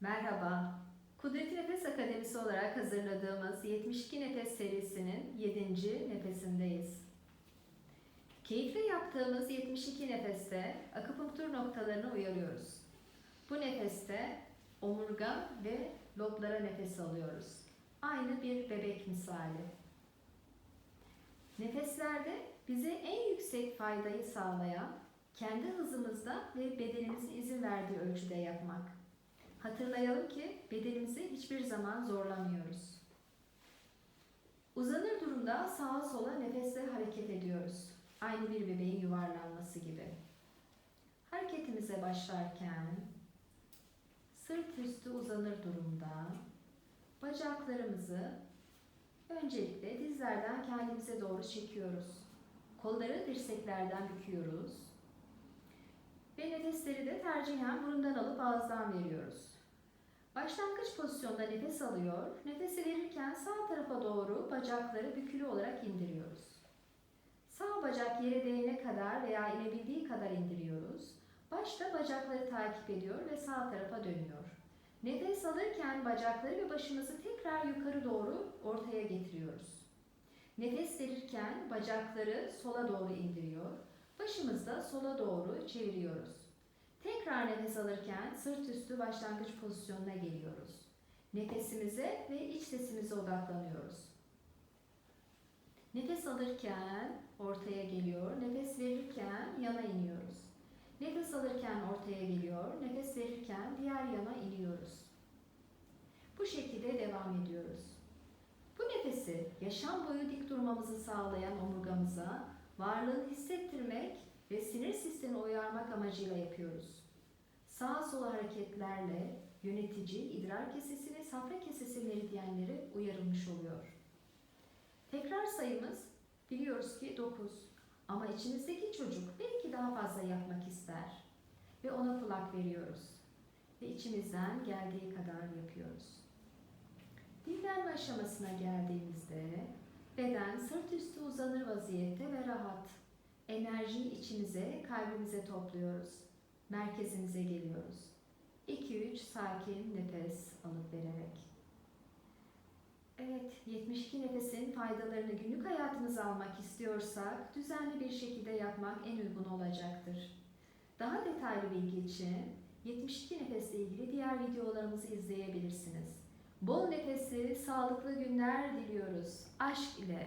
Merhaba. Kudreti Nefes Akademisi olarak hazırladığımız 72 Nefes serisinin 7. nefesindeyiz. Keyifle yaptığımız 72 nefeste akupunktur noktalarını uyarıyoruz. Bu nefeste omurga ve loblara nefes alıyoruz. Aynı bir bebek misali. Nefeslerde bize en yüksek faydayı sağlayan, kendi hızımızda ve bedenimizin izin verdiği ölçüde yapmak. Hatırlayalım ki bedenimizi hiçbir zaman zorlamıyoruz. Uzanır durumda sağa sola nefesle hareket ediyoruz. Aynı bir bebeğin yuvarlanması gibi. Hareketimize başlarken sırt üstü uzanır durumda bacaklarımızı öncelikle dizlerden kendimize doğru çekiyoruz. Kolları dirseklerden büküyoruz. Ve nefesleri de tercihen burundan alıp ağızdan veriyoruz. Başlangıç pozisyonda nefes alıyor. Nefesi verirken sağ tarafa doğru bacakları bükülü olarak indiriyoruz. Sağ bacak yere değene kadar veya inebildiği kadar indiriyoruz. Başta bacakları takip ediyor ve sağ tarafa dönüyor. Nefes alırken bacakları ve başımızı tekrar yukarı doğru ortaya getiriyoruz. Nefes verirken bacakları sola doğru indiriyor. Başımızı da sola doğru çeviriyoruz. Tekrar nefes alırken sırt üstü başlangıç pozisyonuna geliyoruz. Nefesimize ve iç sesimize odaklanıyoruz. Nefes alırken ortaya geliyor, nefes verirken yana iniyoruz. Nefes alırken ortaya geliyor, nefes verirken diğer yana iniyoruz. Bu şekilde devam ediyoruz. Bu nefesi yaşam boyu dik durmamızı sağlayan omurgamıza varlığını hissettirmek ve sinir sistemi uyarmak amacıyla yapıyoruz. Sağa sola hareketlerle yönetici, idrar kesesi ve safra kesesi meridyenleri uyarılmış oluyor. Tekrar sayımız biliyoruz ki 9 ama içimizdeki çocuk belki daha fazla yapmak ister ve ona kulak veriyoruz ve içimizden geldiği kadar yapıyoruz. Dinlenme aşamasına geldiğimizde beden sırt üstü uzanır vaziyette ve rahat. Enerjiyi içimize, kalbimize topluyoruz. Merkezimize geliyoruz. 2-3 sakin nefes alıp vererek. Evet, 72 nefesin faydalarını günlük hayatımıza almak istiyorsak düzenli bir şekilde yapmak en uygun olacaktır. Daha detaylı bilgi için 72 nefesle ilgili diğer videolarımızı izleyebilirsiniz. Bol sağlıklı günler diliyoruz. Aşk ile.